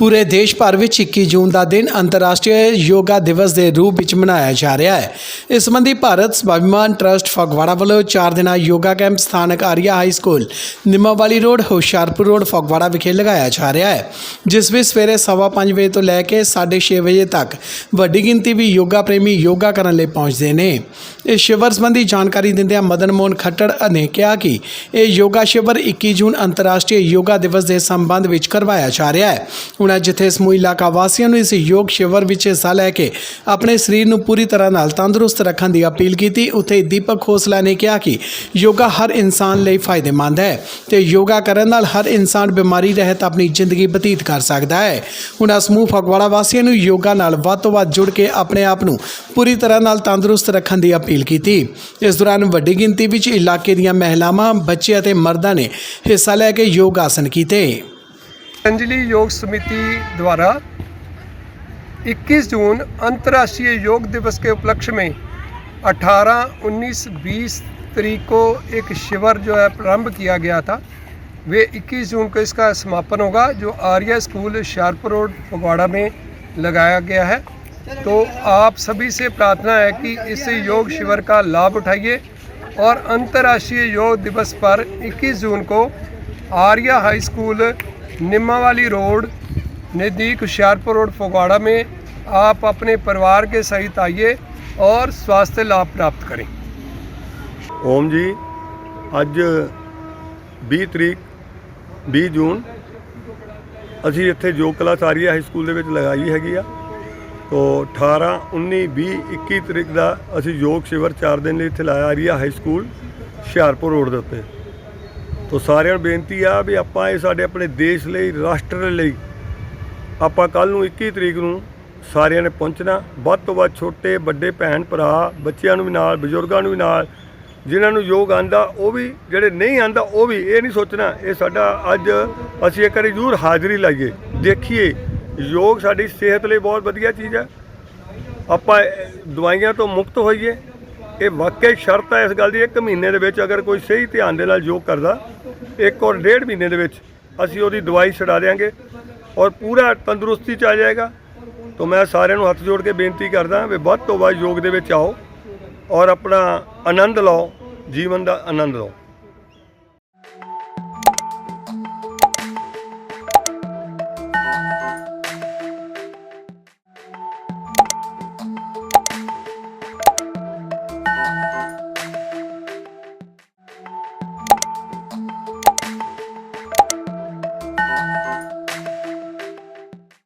ਪੂਰੇ ਦੇਸ਼ ਭਰ ਵਿੱਚ 21 ਜੂਨ ਦਾ ਦਿਨ ਅੰਤਰਰਾਸ਼ਟਰੀ ਯੋਗਾ ਦਿਵਸ ਦੇ ਰੂਪ ਵਿੱਚ ਮਨਾਇਆ ਜਾ ਰਿਹਾ ਹੈ। ਇਸ ਸੰਬੰਧੀ ਭਾਰਤ ਸਵਾਭਿਮਾਨ ਟਰਸਟ ਫਗਵਾੜਾ ਵੱਲੋਂ 4 ਦਿਨਾ ਯੋਗਾ ਕੈਂਪ ਸਥਾਨਕ Arya high school, Nimawali road, Hoshiarpur road, Phagwara ਵਿਖੇ ਲਗਾਇਆ ਜਾ ਰਿਹਾ ਹੈ। ਜਿਸ ਵਿੱਚ ਸਵੇਰੇ 5:30 ਵਜੇ ਤੋਂ ਲੈ ਕੇ 6:30 ਵਜੇ ਤੱਕ ਵੱਡੀ ਗਿਣਤੀ ਵੀ ਯੋਗਾ ਪ੍ਰੇਮੀ ਯੋਗਾ ਕਰਨ ਲਈ ਪਹੁੰਚਦੇ ਨੇ। ਇਸ ਸ਼ਿਵਰ ਸੰਬੰਧੀ ਜਾਣਕਾਰੀ ਦਿੰਦਿਆਂ ਮਦਨ ਮੋਹਨ ਖੱਟੜ ਨੇ ਕਿਹਾ ਕਿ ਇਹ ਯੋਗਾ ਸ਼ਿਵਰ 21 ਜੂਨ ਅੰਤਰਰਾਸ਼ਟਰੀ ਯੋਗਾ ਦਿਵਸ ਦੇ ਸੰਬੰਧ ਵਿੱਚ ਕਰਵਾਇਆ ਜਾ ਰਿਹਾ ਹੈ। ਉਹਨਾਂ ਜਿੱਥੇ ਸਮੂਹ ਇਲਾਕਾ ਵਾਸੀਆਂ ਨੂੰ ਇਸ ਯੋਗ ਸ਼ਿਵਰ ਵਿੱਚ ਹਿੱਸਾ ਲੈ ਕੇ ਆਪਣੇ ਸਰੀਰ ਨੂੰ ਪੂਰੀ ਤਰ੍ਹਾਂ ਨਾਲ ਤੰਦਰੁਸਤ ਰੱਖਣ ਦੀ ਅਪੀਲ ਕੀਤੀ, ਉੱਥੇ ਦੀਪਕ ਖੋਸਲਾ ਨੇ ਕਿਹਾ ਕਿ ਯੋਗਾ ਹਰ ਇਨਸਾਨ ਲਈ ਫਾਇਦੇਮੰਦ ਹੈ ਤੇ ਯੋਗਾ ਕਰਨ ਨਾਲ ਹਰ ਇਨਸਾਨ ਬਿਮਾਰੀ ਰਹਿਤ ਆਪਣੀ ਜ਼ਿੰਦਗੀ ਬਤੀਤ ਕਰ ਸਕਦਾ ਹੈ। ਉਹਨਾਂ ਸਮੂਹ ਫਗਵਾੜਾ ਵਾਸੀਆਂ ਨੂੰ ਯੋਗਾ ਨਾਲ ਵੱਧ ਤੋਂ ਵੱਧ ਜੁੜ ਕੇ ਆਪਣੇ ਆਪ ਨੂੰ ਪੂਰੀ ਤਰ੍ਹਾਂ ਨਾਲ ਤੰਦਰੁਸਤ ਰੱਖਣ ਦੀ ਅਪੀਲ ਕੀਤੀ। ਇਸ ਦੌਰਾਨ ਵੱਡੀ ਗਿਣਤੀ ਵਿੱਚ ਇਲਾਕੇ ਦੀਆਂ ਮਹਿਲਾਵਾਂ, ਬੱਚੇ ਅਤੇ ਮਰਦਾਂ ਨੇ ਹਿੱਸਾ ਲੈ ਕੇ ਯੋਗ ਆਸਨ ਕੀਤੇ। पतंजलि योग समिति द्वारा 21 जून अंतर्राष्ट्रीय योग दिवस के उपलक्ष्य में 18, 19, 20 तारीख को एक शिविर जो है प्रारंभ किया गया था। वे 21 जून को इसका समापन होगा जो आर्या स्कूल शारपुर रोड फगवाड़ा में लगाया गया है। तो आप सभी से प्रार्थना है कि इस योग शिविर का लाभ उठाइए और अंतर्राष्ट्रीय योग दिवस पर 21 जून को Arya high school निम्मावाली रोड नज़दीक हुशियारपुर रोड फगवाड़ा में आप अपने परिवार के सहित आइए और स्वास्थ्य लाभ प्राप्त करें ਓਮ ਜੀ ਅੱਜ 20 ਤਰੀਕ 20 ਜੂਨ ਅਸੀਂ ਇੱਥੇ ਯੋਗ ਕਲਾਸ ਆਰੀਆ ਹਾਈ ਸਕੂਲ ਦੇ ਵਿੱਚ ਲਗਾਈ ਹੈਗੀ ਆ ਤੋ 18 19 20 21 ਤਰੀਕ ਦਾ ਅਸੀਂ ਯੋਗ ਸ਼ਿਵਰ 4 ਦਿਨ ਲਈ ਇੱਥੇ ਲਾਇਆ Arya high school Hoshiarpur road ਦੇ ਉੱਤੇ ਤੋ ਸਾਰਿਆਂ ਨੂੰ ਬੇਨਤੀ ਆ ਵੀ ਆਪਾਂ ਇਹ ਸਾਡੇ ਆਪਣੇ ਦੇਸ਼ ਲਈ, ਰਾਸ਼ਟਰ ਲਈ ਆਪਾਂ ਕੱਲ ਨੂੰ 21 ਤਰੀਕ ਨੂੰ ਸਾਰਿਆਂ ਨੇ ਪਹੁੰਚਣਾ। ਵੱਧ ਤੋਂ ਵੱਧ ਛੋਟੇ, ਵੱਡੇ ਭੈਣ ਭਰਾ, ਬੱਚਿਆਂ ਨੂੰ ਵੀ ਨਾਲ, ਬਜ਼ੁਰਗਾਂ ਨੂੰ ਵੀ ਨਾਲ, ਜਿਨ੍ਹਾਂ ਨੂੰ ਯੋਗ ਆਂਦਾ, ਉਹ ਵੀ ਜਿਹੜੇ ਨਹੀਂ ਆਂਦਾ, ਉਹ ਵੀ ਇਹ ਨਹੀਂ ਸੋਚਣਾ। ਇਹ ਸਾਡਾ ਅੱਜ ਅਸੀਂ ਇੱਕ ਵਾਰੀ ਜ਼ਰੂਰ ਹਾਜ਼ਰੀ ਲਾਈਏ। ਦੇਖੀਏ, ਯੋਗ ਸਾਡੀ ਸਿਹਤ ਲਈ ਬਹੁਤ ਵਧੀਆ ਚੀਜ਼ ਹੈ ਆਪਾਂ ਦਵਾਈਆਂ ਤੋਂ ਮੁਕਤ ਹੋਈਏ। ਇਹ ਵਾਕਈ ਸ਼ਰਤ ਹੈ ਇਸ ਗੱਲ ਦੀ, ਇੱਕ ਮਹੀਨੇ ਦੇ ਵਿੱਚ ਅਗਰ ਕੋਈ ਸਹੀ ਧਿਆਨ ਦੇ ਨਾਲ ਯੋਗ ਕਰਦਾ, ਇੱਕ ਔਰ ਡੇਢ ਮਹੀਨੇ ਦੇ ਵਿੱਚ ਅਸੀਂ ਉਹਦੀ ਦਵਾਈ ਛਡਾ ਦੇਾਂਗੇ ਔਰ ਪੂਰਾ ਤੰਦਰੁਸਤੀ ਚ ਆ ਜਾਏਗਾ। ਤਾਂ ਮੈਂ ਸਾਰਿਆਂ ਨੂੰ ਹੱਥ ਜੋੜ ਕੇ ਬੇਨਤੀ ਕਰਦਾ ਵੀ ਵੱਧ ਤੋਂ ਵੱਧ ਯੋਗ ਦੇ ਵਿੱਚ ਆਓ ਔਰ ਆਪਣਾ ਆਨੰਦ ਲਓ, ਜੀਵਨ ਦਾ ਆਨੰਦ ਲਓ।